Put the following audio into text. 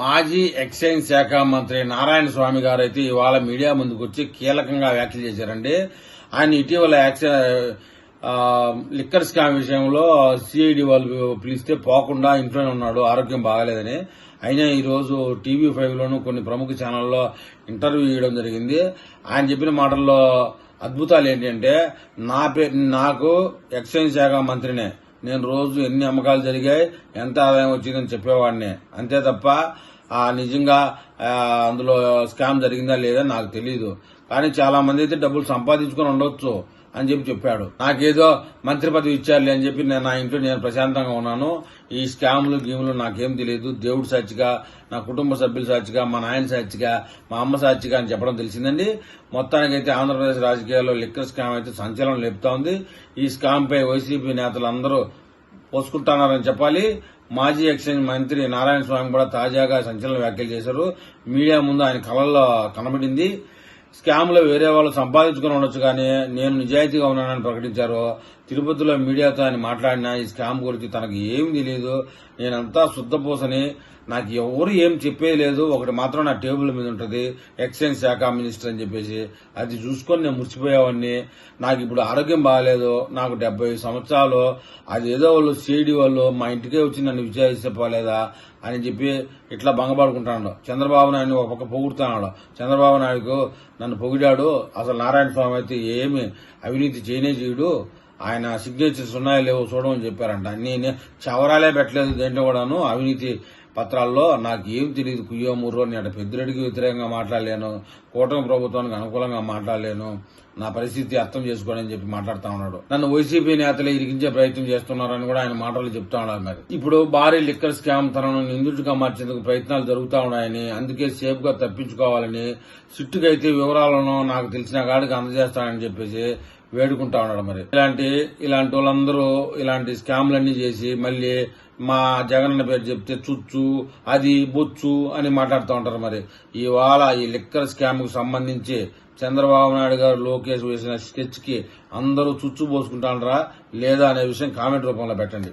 మాజీ ఎక్సైజ్ శాఖ మంత్రి నారాయణ స్వామి గారు అయితే ఇవాళ మీడియా ముందుకు వచ్చి కీలకంగా వ్యాఖ్యలు చేశారండి. ఆయన ఇటీవల లిక్కర్ స్కామ్ విషయంలో సిఐడి వాళ్ళు పిలిస్తే పోకుండా ఇంట్లోనే ఉన్నాడు ఆరోగ్యం బాగాలేదని. అయినా ఈరోజు టీవీ ఫైవ్లోను కొన్ని ప్రముఖ ఛానల్లో ఇంటర్వ్యూ ఇవ్వడం జరిగింది. ఆయన చెప్పిన మాటల్లో అద్భుతాలు ఏంటంటే నా నాకు ఎక్సైజ్ శాఖ మంత్రినే నేను రోజు ఎన్ని అమ్మకాలు జరిగాయి ఎంత ఆదాయం వచ్చిందని చెప్పేవాడిని. అంతే తప్ప ఆ నిజంగా అందులో స్కామ్ జరిగిందా లేదా నాకు తెలియదు కానీ చాలా మంది అయితే డబ్బులు సంపాదించుకొని ఉండొచ్చు అని చెప్పి చెప్పాడు. నాకేదో మంత్రి పదవి ఇచ్చారులే అని చెప్పి నేను నా ఇంట్లో నేను ప్రశాంతంగా ఉన్నాను. ఈ స్కాములు గీములు నాకేం తెలియదు దేవుడు సాక్షిగా నా కుటుంబ సభ్యుల సాక్షిగా మా నాయన సాక్షిగా మా అమ్మ సాక్షిగా అని చెప్పడం తెలిసిందండి. మొత్తానికైతే ఆంధ్రప్రదేశ్ రాజకీయాల్లో లిక్కర్ స్కామ్ అయితే సంచలనం లేపుతా ఉంది. ఈ స్కామ్ పై వైసీపీ నేతలందరూ పోసుకుంటున్నారని చెప్పాలి. మాజీ ఎక్స్చేంజ్ మంత్రి నారాయణ స్వామి కూడా తాజాగా సంచలన వ్యాఖ్యలు చేశారు. మీడియా ముందు ఆయన కళల్లో కనబడింది. స్కామ్లో వేరే వాళ్ళు సంపాదించుకుని ఉండొచ్చు కానీ నేను నిజాయితీగా ఉన్నానని ప్రకటించారు. తిరుపతిలో మీడియాతో ఆయన మాట్లాడిన ఈ స్కామ్ గురించి తనకు ఏం తెలియదు నేనంతా శుద్ధపూసని నాకు ఎవరు ఏం చెప్పేది లేదు. ఒకటి మాత్రం నా టేబుల్ మీద ఉంటుంది. ఎక్స్చేంజ్ శాఖ మినిస్టర్ అని చెప్పేసి. అది చూసుకొని నేను మురిసిపోయేవాడిని. నాకు ఇప్పుడు ఆరోగ్యం బాగాలేదు. నాకు డెబ్బై సంవత్సరాలు. అది ఏదో వాళ్ళు సిఐడి వాళ్ళు మా ఇంటికే వచ్చి నన్ను విచారిస్తే పోలేదా అని చెప్పి ఇట్లా భంగపడుకుంటాడు చంద్రబాబు నాయుడు ఒక పక్క పొగుడుతున్నాడు. చంద్రబాబు నాయుడుకు నన్ను పొగిడాడు. అసలు నారాయణ స్వామి అయితే ఏమి అవినీతి చేయనే చేయడు. ఆయన సిగ్నేచర్స్ ఉన్నాయో లేవో చూడమని చెప్పారంట. నేను చవరాలే పెట్టలేదు దేంట్లో కూడాను. అవినీతి పత్రాల్లో నాకు ఏం తెలియదు కుయ్యో ముర్రో నేను పెద్దిరెడ్డికి వ్యతిరేకంగా మాట్లాడలేను కూటమి ప్రభుత్వానికి అనుకూలంగా మాట్లాడలేను నా పరిస్థితి అర్థం చేసుకోనని చెప్పి మాట్లాడుతా ఉన్నాడు. నన్ను వైసీపీ నేతలు ఇరికించే ప్రయత్నం చేస్తున్నారని కూడా ఆయన మాటలు చెప్తా ఉన్నారు మరి. ఇప్పుడు భారీ లిక్కర్ స్కామ్ తనను నిందితుడిగా మార్చేందుకు ప్రయత్నాలు జరుగుతూ ఉన్నాయని అందుకే సేఫ్గా తప్పించుకోవాలని సిట్టుకైతే వివరాలను నాకు తెలిసిన కాడికి అందజేస్తానని చెప్పేసి వేడుకుంటా ఉన్నాడు మరి. ఇలాంటి ఇలాంటి వాళ్ళందరూ ఇలాంటి స్కామ్లన్నీ చేసి మళ్ళీ మా జగనన్న పేరు చెప్తే చుచ్చు అది బొచ్చు అని మాట్లాడుతూ ఉంటారు మరి. ఇవాళ ఈ లిక్కర్ స్కామ్కు సంబంధించి చంద్రబాబు నాయుడు గారు లోకేష్ వేసిన స్కెచ్కి అందరూ చుచ్చు పోసుకుంటారా లేదా అనే విషయం కామెంట్ రూపంలో పెట్టండి.